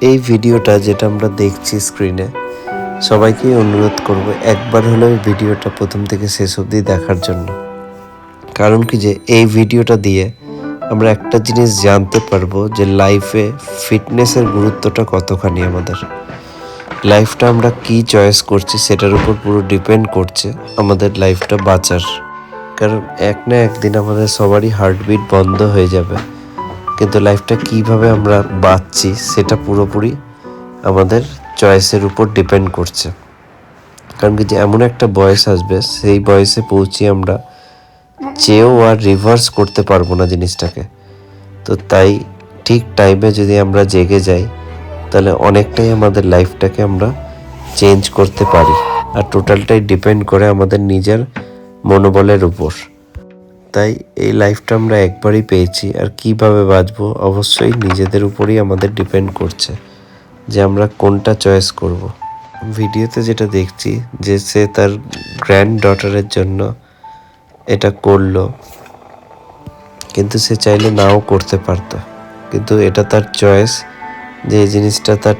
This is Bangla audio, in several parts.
এই ভিডিওটা যেটা আমরা দেখছি স্ক্রিনে সবাইকে অনুরোধ করব একবার হলেও এই ভিডিওটা প্রথম থেকে শেষ অবধি দেখার জন্য। কারণ কি যে, এই ভিডিওটা দিয়ে আমরা একটা জিনিস জানতে পারব যে লাইফে ফিটনেসের গুরুত্বটা কতখানি আমাদের। লাইফটা আমরা কি চয়েস করছি সেটার উপর পুরো ডিপেন্ড করছে আমাদের লাইফটা বাঁচার। কারণ এক না একদিন আমাদের সবারই হার্টবিট বন্ধ হয়ে যাবে। কিন্তু লাইফটা কীভাবে আমরা বাঁচছি, সেটা পুরোপুরি আমাদের চয়েসের উপর ডিপেন্ড করছে। কারণ কি যে এমন একটা বয়স আসবে, সেই বয়সে পৌঁছে আমরা চেয়েও আর রিভার্স করতে পারব না জিনিসটাকে। তো তাই ঠিক টাইমে যদি আমরা জেগে যাই, তাহলে অনেকটাই আমাদের লাইফটাকে আমরা চেঞ্জ করতে পারি। আর টোটালটাই ডিপেন্ড করে আমাদের নিজের মনোবলের উপর। তাই এই লাইফটা আমরা একবারই পেয়েছি আর কীভাবে বাঁচবো অবশ্যই নিজেদের উপরই আমাদের ডিপেন্ড করছে যে আমরা কোনটা চয়েস করব। ভিডিওতে যেটা দেখছি যে সে তার গ্র্যান্ড ডটারের জন্য এটা করল, কিন্তু সে চাইলে নাও করতে পারতো। কিন্তু এটা তার চয়েস যে জিনিসটা তার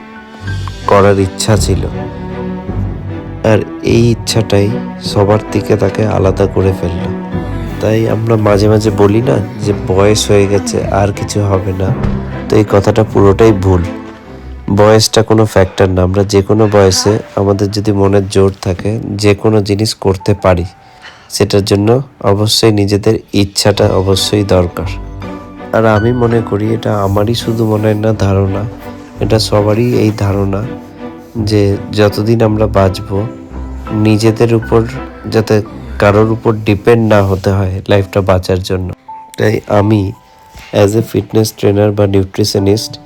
করার ইচ্ছা ছিল। আর এই ইচ্ছাটাই সবার থেকে তাকে আলাদা করে ফেলল। তাই আমরা মাঝে মাঝে বলি না যে বয়স হয়ে গেছে, আর কিছু হবে না। তো এই কথাটা পুরোটাই ভুল। বয়সটা কোনো ফ্যাক্টর না। আমরা যে কোনো বয়সে আমাদের যদি মনের জোর থাকে, যে কোনো জিনিস করতে পারি, সেটার জন্য অবশ্যই নিজেদের ইচ্ছাটা অবশ্যই দরকার। আর আমি মনে করি এটা আমারই শুধু মনে হয় না, ধারণা। এটা সবারই এই ধারণা যে যতদিন আমরা বাঁচব, নিজেদের উপর যাতে কারোর উপর ডিপেন্ড না হতে হয় লাইফটা বাঁচার জন্য। তাই আমি অ্যাজ এ ফিটনেস ট্রেনার বা নিউট্রিশনিস্ট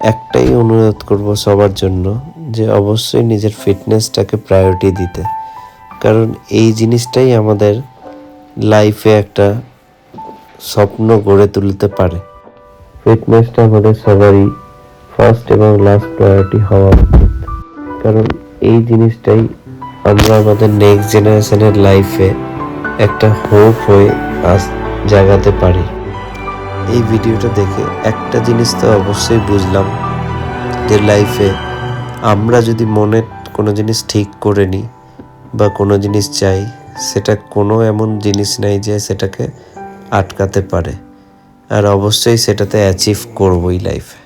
একটাই অনুরোধ করব সবার জন্য যে অবশ্যই নিজের ফিটনেসটাকে প্রায়োরিটি দিতে। কারণ এই জিনিসটাই আমাদের লাইফে একটা স্বপ্ন গড়ে তুলতে পারে। ফিটনেসটা আমাদের সবারই ফার্স্ট এবং লাস্ট প্রায়োরিটি হওয়া উচিত। কারণ এই জিনিসটাই আমরা আমাদের নেক্সট জেনারেশনের লাইফে একটা হোপ হয়ে আস জাগাতে পারি। এই ভিডিওটা দেখে একটা জিনিস তো অবশ্যই বুঝলাম, যে লাইফে আমরা যদি মনে কোনো জিনিস ঠিক করে নিই বা কোনো জিনিস চাই, সেটা কোনো এমন জিনিস নাই যে সেটাকে আটকাতে পারে। আর অবশ্যই সেটাতে অ্যাচিভ করবই লাইফে